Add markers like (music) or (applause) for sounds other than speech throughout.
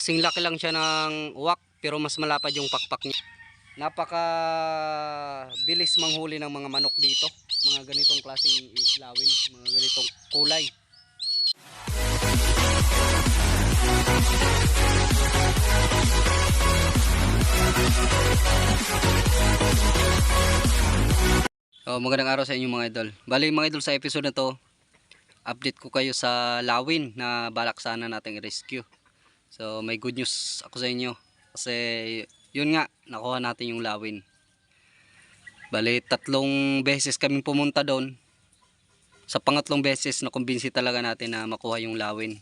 Sing laki lang siya ng uwak pero mas malapad yung pakpak niya. Napaka bilis manghuli ng mga manok dito. Mga ganitong klaseng islawin, mga ganitong kulay. Oh, magandang araw sa inyo mga idol. Bali mga idol sa episode na to, update ko kayo sa lawin na balak sana nating rescue. So may good news ako sa inyo kasi yun nga nakuha natin yung lawin. Bali tatlong beses kaming pumunta doon. Sa pangatlong beses na kumbinsi talaga natin na makuha yung lawin.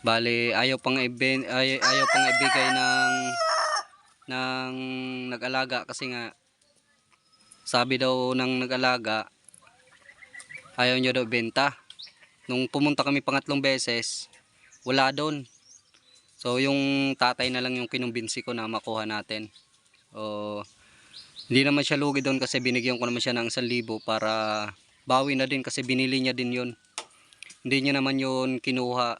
Bali ayaw pang ibe, ay, ayaw pang ibigay ng ng nag-alaga kasi nga sabi daw ng nag-alaga ayaw niya daw benta. Nung pumunta kami pangatlong beses, wala doon. So yung tatay na lang yung kinumbinsi ko na makuha natin. O hindi naman siya lugi doon kasi binigyan ko naman siya ng 1,000 para bawi na din kasi binili niya din yun. Hindi niya naman yun kinuha.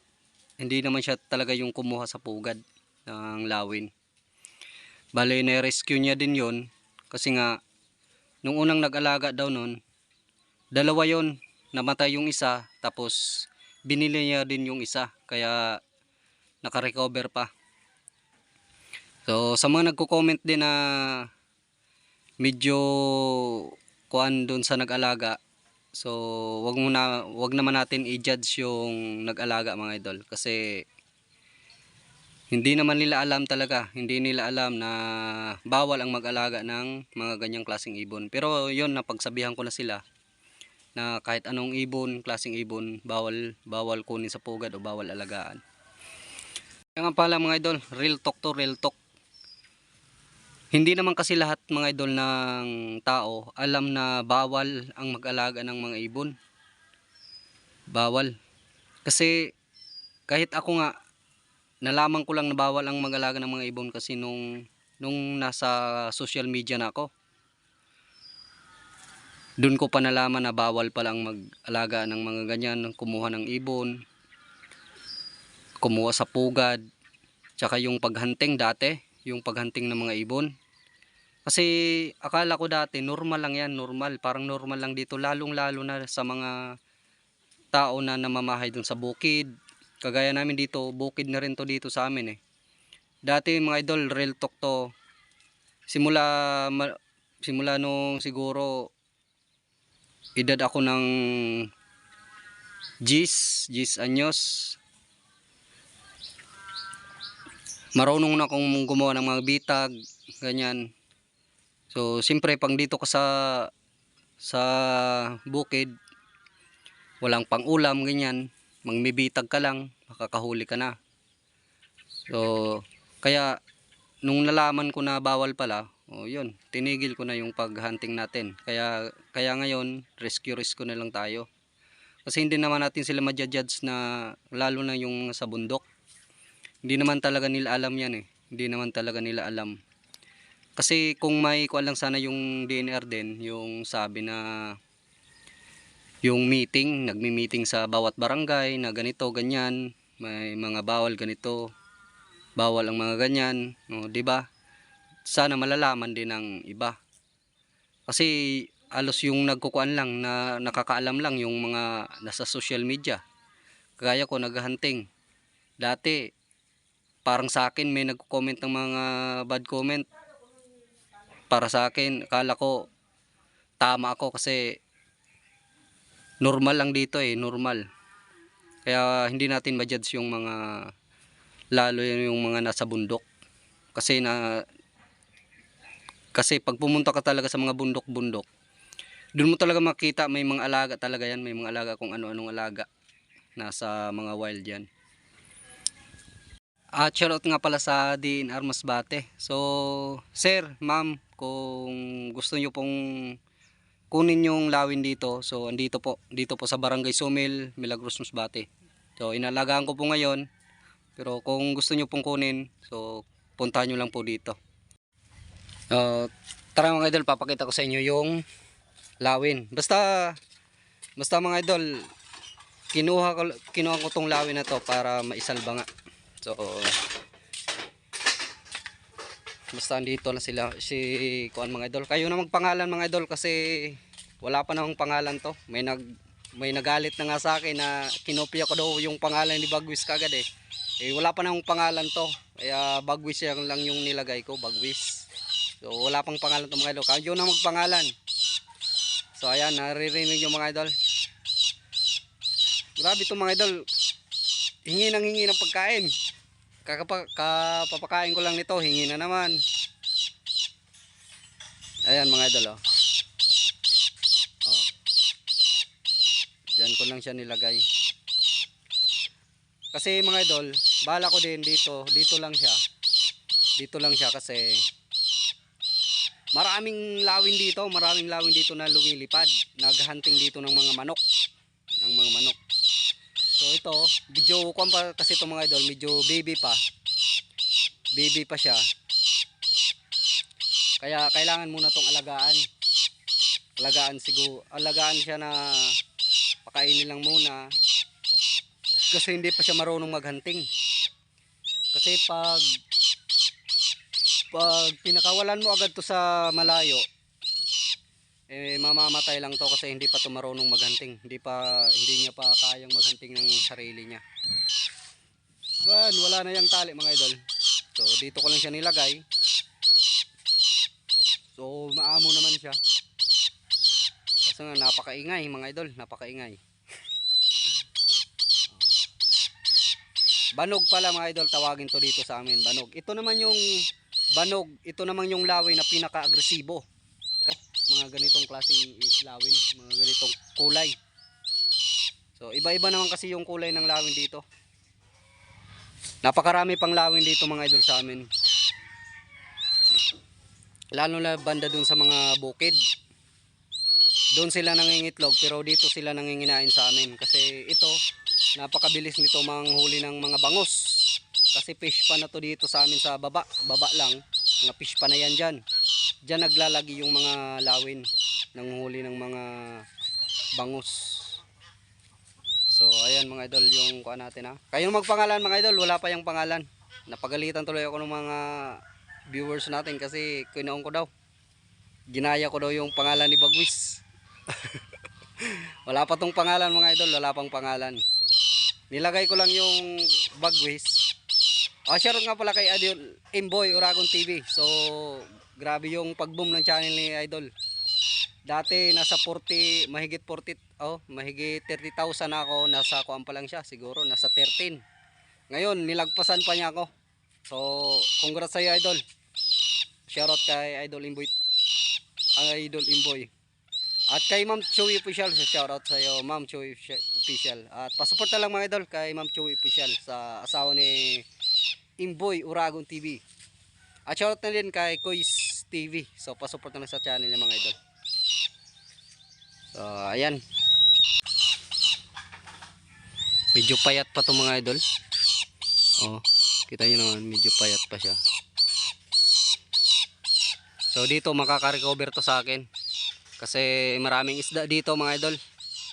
Hindi naman siya talaga yung kumuha sa pugad ng lawin. Bale, na-rescue niya din yun kasi nga nung unang nag-alaga daw nun, dalawa yon namatay yung isa tapos binili niya din yung isa kaya naka-recover pa so sa mga nagko-comment din na medyo kuan doon sa nag-alaga so wag mo na wag naman natin i-judge yung nag-alaga mga idol kasi hindi naman nila alam talaga, hindi nila alam na bawal ang mag-alaga ng mga ganyang klaseng ibon. Pero yon napagsabihan ko na sila na kahit anong ibon, klaseng ibon, bawal bawal kunin sa pugad o bawal alagaan. Nga pala mga idol, real talk to real talk. Hindi naman kasi lahat mga idol ng tao alam na bawal ang mag-alaga ng mga ibon. Bawal. Kasi kahit ako nga nalaman ko lang na bawal ang mag-alaga ng mga ibon kasi nung nung nasa social media na ako. Doon ko pa nalaman na bawal palang mag-alaga ng mga ganyan, kumuha ng ibon, kumuha sa pugad, tsaka yung paghunting dati, yung paghunting ng mga ibon. Kasi akala ko dati normal lang yan, normal, parang normal lang dito, lalong lalo na sa mga tao na namamahay dun sa bukid, kagaya namin dito, bukid na rin to dito sa amin eh. Dati mga idol, real talk to. Simula, simula nung siguro, edad ako ng Gis, Gis anyos. Marunong na akong gumawa ng mga bitag, ganyan. So, siyempre, pang dito ka sa, sa bukid, walang pang-ulam, ganyan mangmibitag ka lang, makakahuli ka na. So, kaya nung nalaman ko na bawal pala, oh yun, tinigil ko na yung paghunting natin. Kaya kaya ngayon, rescue rescue na lang tayo. Kasi hindi naman natin sila ma-judge na lalo na yung sa bundok. Hindi naman talaga nila alam yan eh. Hindi naman talaga nila alam. Kasi kung may kuan lang sana yung DNR din, yung sabi na yung meeting, nagmi-meeting sa bawat barangay na ganito, ganyan, may mga bawal ganito, bawal ang mga ganyan, no, 'di ba? Sana malalaman din ng iba. Kasi alos yung nagkukuan lang na nakakaalam lang yung mga nasa social media. Kagaya ko naghahunting. Dati parang sa akin may nagko-comment ng mga bad comment. Para sa akin, akala ko tama ako kasi normal lang dito eh, normal. Kaya hindi natin ma-judge yung mga lalo yung mga nasa bundok. Kasi na kasi pag pumunta ka talaga sa mga bundok-bundok, doon mo talaga makita may mga alaga talaga yan, may mga alaga kung ano-anong alaga nasa mga wild yan. At shoutout nga pala sa DNR Masbate. So, sir, ma'am, kung gusto nyo pong kunin yung lawin dito. So, andito po, dito po sa Barangay Sumil, Milagros Masbate. So, inalagaan ko po ngayon. Pero kung gusto nyo pong kunin, so, puntahan nyo lang po dito. Uh, tara mga idol, papakita ko sa inyo yung lawin. Basta, basta mga idol, kinuha ko, kinuha ko tong lawin na to para maisalba nga. So, basta andito na sila si kuan mga idol. Kayo na magpangalan mga idol kasi wala pa namang pangalan to. May nag may nagalit na nga sa akin na kinopya ko daw yung pangalan ni Bagwis kagad eh. Eh wala pa namang pangalan to. Kaya Bagwis lang yung nilagay ko, Bagwis. So wala pang pangalan to mga idol. Kayo na magpangalan. So ayan, naririnig yung mga idol. Grabe to mga idol. Hingi ng hingi ng pagkain. Kakapa, kapapakain ko lang nito, hingi na naman. Ayan mga idol oh. oh. Diyan ko lang siya nilagay. Kasi mga idol, bala ko din dito, dito lang siya. Dito lang siya kasi maraming lawin dito, maraming lawin dito na lumilipad. Naghahunting dito ng mga manok. Ng mga manok. So ito, medyo kuwan pa kasi ito mga idol, medyo baby pa. Baby pa siya. Kaya kailangan muna tong alagaan. Alagaan siguro, alagaan siya na pakainin lang muna. Kasi hindi pa siya marunong maghunting. Kasi pag pag pinakawalan mo agad to sa malayo, eh mamamatay lang to kasi hindi pa to marunong. Hindi pa hindi niya pa kayang maghunting ng sarili niya. Yan, wala na yung tali mga idol. So dito ko lang siya nilagay. So maamo naman siya. Kasi nga napakaingay mga idol, napakaingay. Banog pala mga idol tawagin to dito sa amin, banog. Ito naman yung banog, ito naman yung laway na pinaka-agresibo mga ganitong klaseng lawin, mga ganitong kulay. So, iba-iba naman kasi yung kulay ng lawin dito. Napakarami pang lawin dito mga idol sa amin. Lalo na banda dun sa mga bukid. Doon sila nangingitlog pero dito sila nanginginain sa amin kasi ito napakabilis nito manghuli ng mga bangus. Kasi fish pa na to dito sa amin sa baba, baba lang. Mga fish pa na yan dyan. Diyan naglalagi yung mga lawin ng huli ng mga bangus. So ayan mga idol yung kuha natin ha. Kayo magpangalan mga idol, wala pa yung pangalan. Napagalitan tuloy ako ng mga viewers natin kasi kinoon ko daw. Ginaya ko daw yung pangalan ni Bagwis. (laughs) wala pa tong pangalan mga idol, wala pang pangalan. Nilagay ko lang yung Bagwis. Ah, shoutout nga pala kay Idol Imboy Uragon TV. So, grabe yung pag-boom ng channel ni Idol. Dati nasa 40, mahigit 40, oh, mahigit 30,000 na ako. Nasa kuan pa lang siya, siguro nasa 13. Ngayon, nilagpasan pa niya ako. So, congrats sa iyo, Idol. Shoutout kay Idol Imboy. Ang Idol Imboy. At kay Ma'am Chewy Official, sa shoutout sa iyo, Ma'am Chewy Official. At pasuporta lang mga idol kay Ma'am Chewy Official sa asawa ni Imboy Uragon TV. At shoutout na din kay Kois TV. So pasupport na lang sa channel niya mga idol. So ayan. Medyo payat pa to mga idol. Oh, kita niyo naman medyo payat pa siya. So dito makaka-recover to sa akin. Kasi maraming isda dito mga idol.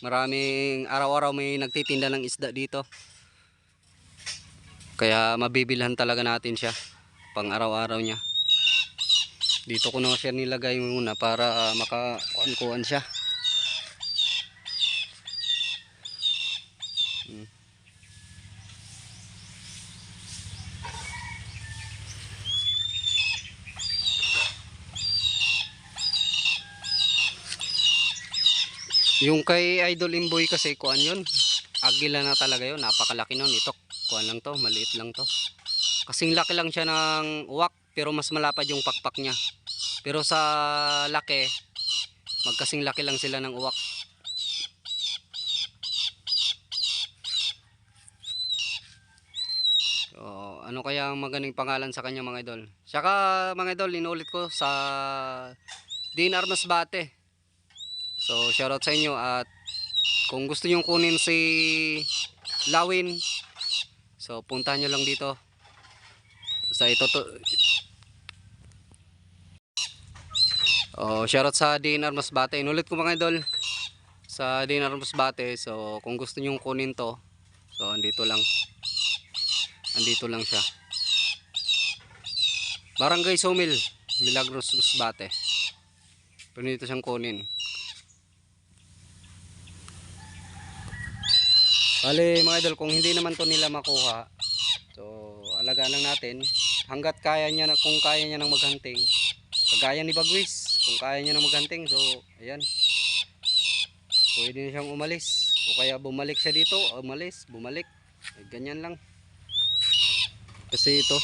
Maraming araw-araw may nagtitinda ng isda dito. Kaya mabibilhan talaga natin siya pang araw-araw niya. Dito ko na siya nilagay muna para makakuan-kuan siya. Hmm. Yung kay Idol Imboy kasi kuan yun. Agila na talaga yun. Napakalaki nun. Ito kuan lang to. Maliit lang to. Kasing laki lang siya ng uwak. Pero mas malapad yung pakpak niya. Pero sa laki, magkasing laki lang sila ng uwak. So, ano kaya ang magaling pangalan sa kanya mga idol? Saka mga idol, inulit ko sa Dean Armas Bate. So, shoutout sa inyo at kung gusto nyo kunin si Lawin, so puntahan nyo lang dito. Sa ito to, Oh, shoutout sa Dean Armas Bate. Inulit ko mga idol sa Dean Armas Bate. So, kung gusto nyo kunin to, so andito lang. Andito lang siya. Barangay Sumil, Milagros Bate. Pero dito siyang kunin. Bale mga idol, kung hindi naman to nila makuha, so alagaan lang natin. Hanggat kaya niya na, kung kaya niya nang maghunting, kagaya ni Bagwis, kung kaya niya nang maghunting, so ayan. Pwede na siyang umalis. O kaya bumalik siya dito, umalis, bumalik. Eh, ganyan lang. Kasi ito,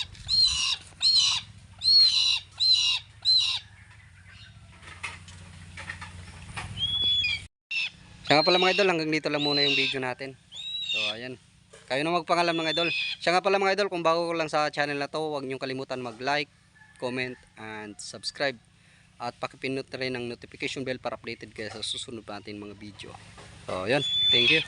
Siya nga pala mga idol, hanggang dito lang muna yung video natin. So ayan. Kayo na magpangalam mga idol. Siya nga pala mga idol, kung bago ko lang sa channel na to, huwag niyong kalimutan mag-like, comment, and subscribe. At pakipindot na rin ang notification bell para updated kayo sa susunod natin mga video. So ayan, thank you.